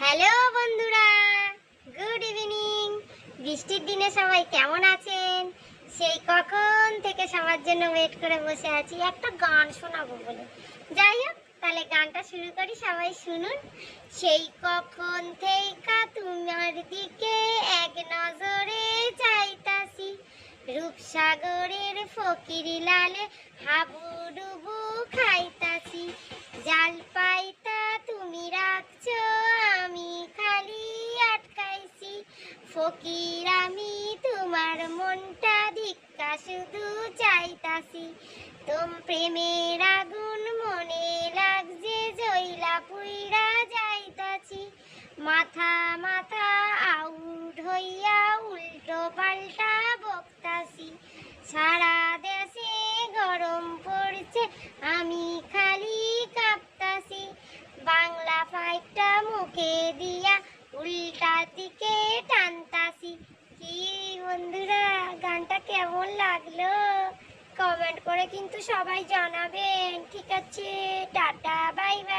Hello বন্ধুরা, good evening. বৃষ্টির দিনে সবাই কেমন আছেন? সেই কখন থেকে সবার জন্য ওয়েট করে বসে আছি, একটা গান শোনাবো বলে। যাই হোক, তাহলে গানটা শুরু করি, সবাই শুনুন। সেই কখন থেকে তোমার দিকে এক নজরে চাইতাছি রূপসাগরের ফকির লালে হাবুডুবু ফকির, আমি তোমার মনটা ধিক্কা শুধু চাইতাছি। তোম প্রেমের আগুন মনে লাগছে জইলা পুইরা যাইতাছি। মাথা মাথা আউট হইয়া উল্টো পাল্টা বকতাছি। সারা দেশে গরম পড়ছে, আমি খালি কাঁপতাছি। বাংলা ফাইটটা মুখে দিয়া উল্টা দিকে টানতাসি কি বন্ধুরা, গানটা কেমন লাগল? কমেন্ট করে কিন্তু সবাই জানাবেন। ঠিক আছে, টাটা, বাই বাই।